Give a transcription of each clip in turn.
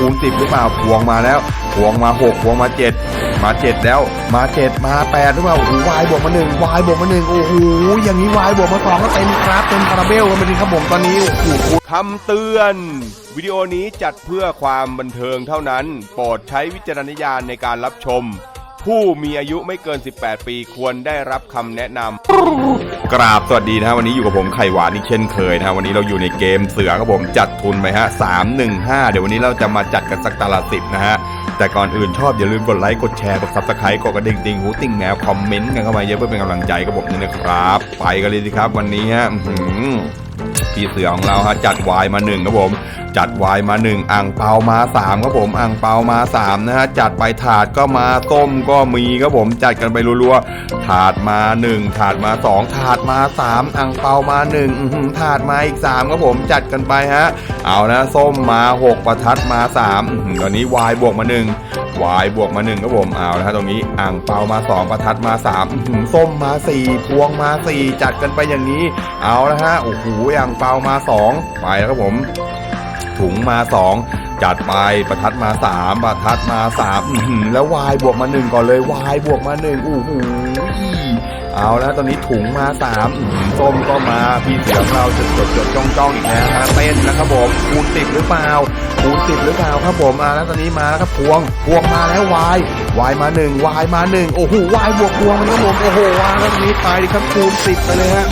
คูณสิบหรือเปล่าพวงมาแล้วพวงมาหกพวงมาเจ็ดมาเจ็ดแล้วมาเจ็ดมาแปดหรือเปล่าโอ้โหวายบวกมาหนึ่งวายบวกมาหนึ่งโอ้โหอย่างนี้วายบวกมาสองก็เต็มครับเต็มคาราเบลกันไปดีครับผมตอนนี้โอ้โหคำเตือน วิดีโอนี้จัดเพื่อความบันเทิงเท่านั้น โปรดใช้วิจารณญาณในการรับชม ผู้มีอายุไม่เกิน 18 ปีควรได้รับคำแนะนำกราบสวัสดีนะวันนี้อยู่กับผมไข่หวานอีกเช่นเคยนะวันนี้เราอยู่ในเกมเสือครับผมจัดทุนไปฮะ315เดี๋ยววันนี้เราจะมาจัดกันสักตาละสิบนะฮะแต่ก่อนอื่นชอบอย่าลืมกดไลค์กดแชร์กดซับสไครต์กดกระดิ่งติงหูติ่งแมวคอมเมนต์กันเข้ามาเยอะเพื่อเป็นกำลังใจกับผมนี่นะครับ ไปกันเลยสิครับ วันนี้ฮะ พี่เสือของเราฮะจัดวายมาหนึ่งครับผม จัดวายมาหนึ่งอ่างเปามาสามครับผมอ่างเปามาสามนะฮะจัดไปถาดก็มาต้มก็มีครับผมจัดกันไปรัวๆถาดมาหนึ่งถาดมาสองถาดมาสามอ่างเปามาหนึ่งถาดมาอีกสามครับผมจัดกันไปฮะเอานะส้มมาหกประทัดมาสามตอนนี้วายบวกมาหนึ่งวายบวกมาหนึ่งครับผมเอาละฮะตรงนี้อ่างเปามาสองประทัดมาสามส้มมาสี่พวงมาสี่จัดกันไปอย่างนี้ เอาละฮะโอ้โหอ่างเปามาสองไปแล้วครับผม ถุงมาสองจัดไปประทัดมาสามประทัดมาสามแล้ววายบวกมาหนึ่งก่อนเลยวายบวกมาหนึ่งโอ้โหเอาแล้วตอนนี้ถุงมาสามอื้อหือส้มก็มาพี่เสือของเราจดจดจดจ้องจ้องอีกแล้วนะเต้นนะครับผมคูณสิบหรือเปล่าคูณสิบหรือเปล่าครับผมอ่าแล้วตอนนี้มาแล้วครับพวงพวงมาแล้ววายวายมาหนึ่งวายมาหนึ่งโอ้โหวายบวกพวงมันครับผมโอ้โหวายแล้วตอนนี้ไปดิครับคูณสิบไปเลยฮะ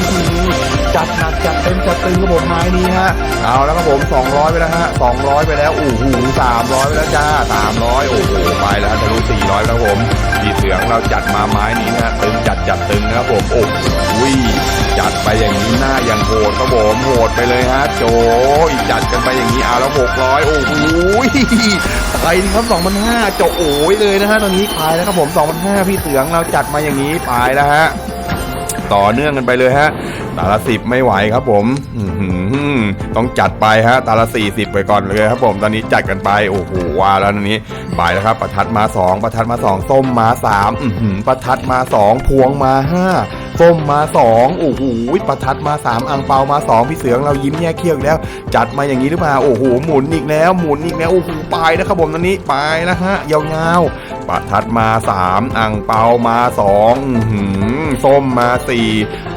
จัดหนักจัดเต็มจัดตึงครับผมไม้นี้ฮะเอาแล้วครับผม 200 ไปแล้วฮะ200 ไปแล้วโอ้โห300 ไปแล้วจ้า 300 โอ้โหไปแล้วทะลุ400แล้วครับผมพี่เสืองเราจัดมาไม้นี้นะฮะตึงจัดจัดตึงนะครับผมโอ้โหจัดไปอย่างนี้หน้าอย่างโหดครับผมโหดไปเลยฮะโจอีกจัดกันไปอย่างนี้เอาแล้ว600 โอ้โหไปครับ2,500โจโอ้ยเลยนะฮะตอนนี้ไปแล้วครับผม2,500พี่เสือของเราจัดมาอย่างนี้ไปแล้วฮะ ต่อเนื่องกันไปเลยฮะตาละสิบไม่ไหวครับผมต้องจัดไปฮะตาละสี่สิบไปก่อนเลยครับผมตอนนี้จัดกันไปโอ้โหว่าแล้วตอนนี้ไปแล้วครับประทัดมาสองประทัดมาสองส้มมาสามประทัดมาสองพวงมาห้า ส้มมาสองโอ้โหประทัดมาสามอังเปามาสองพี่เสืองเรายิ้มแย่เขี้ยวอีกแล้ว จัดมาอย่างนี้หรือเปล่าโอ้โหหมุนอีกแล้วหมุนอีกแล้วโอ้โหไปนะครับผมตอนนี้ไปแล้วฮะยาวๆประทัดมาสามอังเปามาสองอื้อหือส้มมาสี่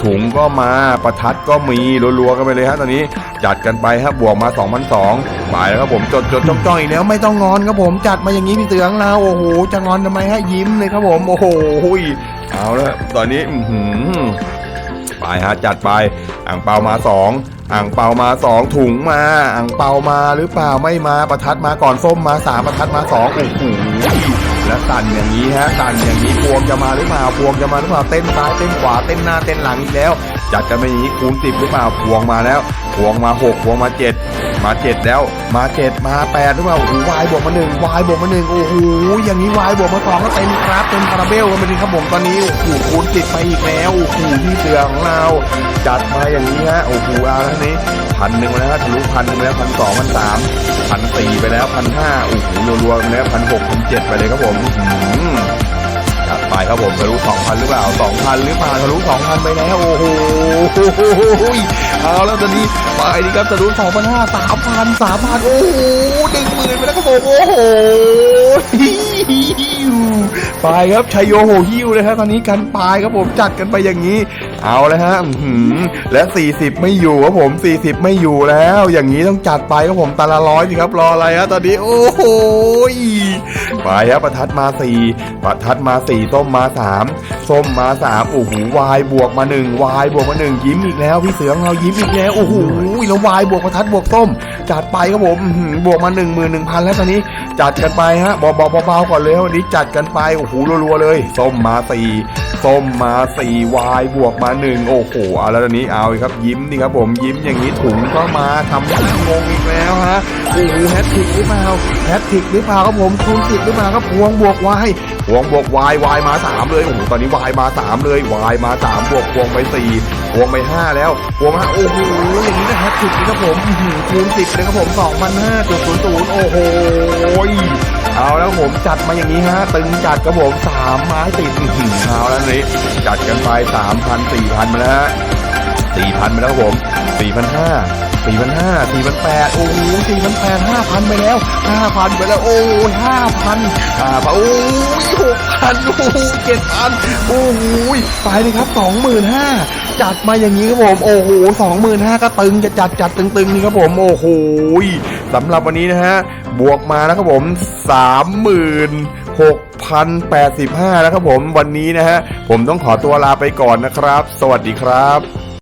ถุงก็มาประทัดก็มีรัวๆกันไปเลยฮะตอนนี้จัดกันไปฮะบวกมา2 0 0ไปแล้วครับผมจดจดจ้องจ้องอีกแล้วไม่ต้องงอนครับผมจัดมาอย่างนี้พี่เสืองเราโอ้โหจะงอนทำไมฮะยิ้มเลยครับผมโอ้โห เอาละตอนนี้หือไปฮะจัดไปอ่างเปามาสองอ่างเปามาสองถุงมาอ่างเปามาหรือเปล่าไม่มาประทัดมาก่อนส้มมาสามประทัดมาสองโอ้โหแล้วสั่นอย่างนี้ฮะสั่นอย่างนี้พวงจะมาหรือเปล่าพวงจะมาหรือเปล่าเต้นซ้ายเต้นขวาเต้นหน้าเต้นหลังอีกแล้ว จัดกันไปอย่างนี้คูณสิบหรือเปล่าพวงมาแล้วพวงมาหกพวงมาเจ็ดมาเจ็ดแล้วมาเจ็ดมาแปดหรือเปล่าโอ้โหวายบวกมาหนึ่งวายบวกมาหนึ่งโอ้โหอย่างนี้วายบวกมาสองก็เต็มครับเต็มคาราเบลกันไปดีครับผมตอนนี้โอ้โหคูณสิบไปอีกแล้วโอ้โหพี่เสือของเรา จัดมาอย่างนี้ฮะโอ้โหอาแล้วนี้พันหนึ่งแล้วทะลุพันหนึ่งแล้วพันสองพันสามพันสี่ไปแล้วพันห้าโอ้โหรัวๆไปแล้วพันหกพันเจ็ดไปเลยครับผม ถัดไปครับผมทะลุ2,000 หรือเปล่า 2,000 หรือเปล่าทะลุ2,000 ไปแล้วโอ้โหเอาแล้วตอนนี้ไปดีครับทะลุ2,500 3,000 3,000 โอ้โหหนึ่งหมื่นไปแล้วครับผมโอ้โหไปครับชัยโยโหฮิวเลยครับตอนนี้กันปลายครับผมจัดกันไปอย่างนี้ เอาเลยฮะและ 40 ไม่อยู่ครับผม 40 ไม่อยู่แล้ว อย่างนี้ต้องจัดไปครับผมตาละร้อยสิครับรออะไรฮะตอนนี้โอ้โหไปครับประทัดมา 4 ประทัดมา 4 ต้มมา 3ส้มมา3โอ้โหวายบวกมา1วายบวกมา1ยิ้มอีกแล้วพี่เสือของเรายิ้มอีกแล้วโอ้โหแล้ววายบวกประทัดบวกส้ม จัดไปครับผมอื้อหือบวกมา1 1 0 0 0แล้วตอนนี้จัดกันไปฮะเบาๆเบาๆก่อนเลยวันนี้จัดกันไปโอ้โหรัวๆเลย ส้มมาสี่ส้มมาสี่วายบวกมาหนึ่งโอ้โหเอาแล้วตอนนี้เอาครับยิ้มนี่ครับผมยิ้มอย่างนี้ถุงก็มาทำงงอีกแล้วฮะโอ้โหแฮตทิกหรือเปล่าแฮตทิกหรือเปล่าครับผมคูณสิบหรือเปล่าครับพวงบวกวายพวงบวกวายวายมาสามเลยโอ้โหตอนนี้วายมาสามเลยวายมาสามบวกพวงไปสี่พวงไปห้าแล้วพวงมาโอ้โหอย่างนี้นะแฮตทริกนี่ครับผมคูณสิบเลยครับผมสองพันห้าจุดศูนย์ศูนย์โอ้โหเอาแล้วผมจัดมาอย่างนี้ฮะตึงจัดกับผมสามไม้ติดเอาแล้วนี่จัดกันไปสามพันสี่พันมาแล้วสี่พันมาแล้วครับผม สี่พันห้าสี่พันห้าสี่พันแปดโอ้โหสี่พันแปดห้าพันไปแล้วห้าพันไปแล้ว โอ้ห้าพันห้าพันโอ้ยหกพันโอ้โหเจ็ดพันโอ้โหไปเลยครับสองหมื่นห้าจัดมาอย่างนี้ครับผมโอ้โหสองหมื่นห้าก็ตึงจะจัดจัดตึงๆนี่ครับผมโอ้โหสำหรับวันนี้นะฮะบวกมานะครับผมสามหมื่นหกพันแปดสิบห้าแล้วครับผมวันนี้นะฮะผมต้องขอตัวลาไปก่อนนะครับ สวัสดีครับ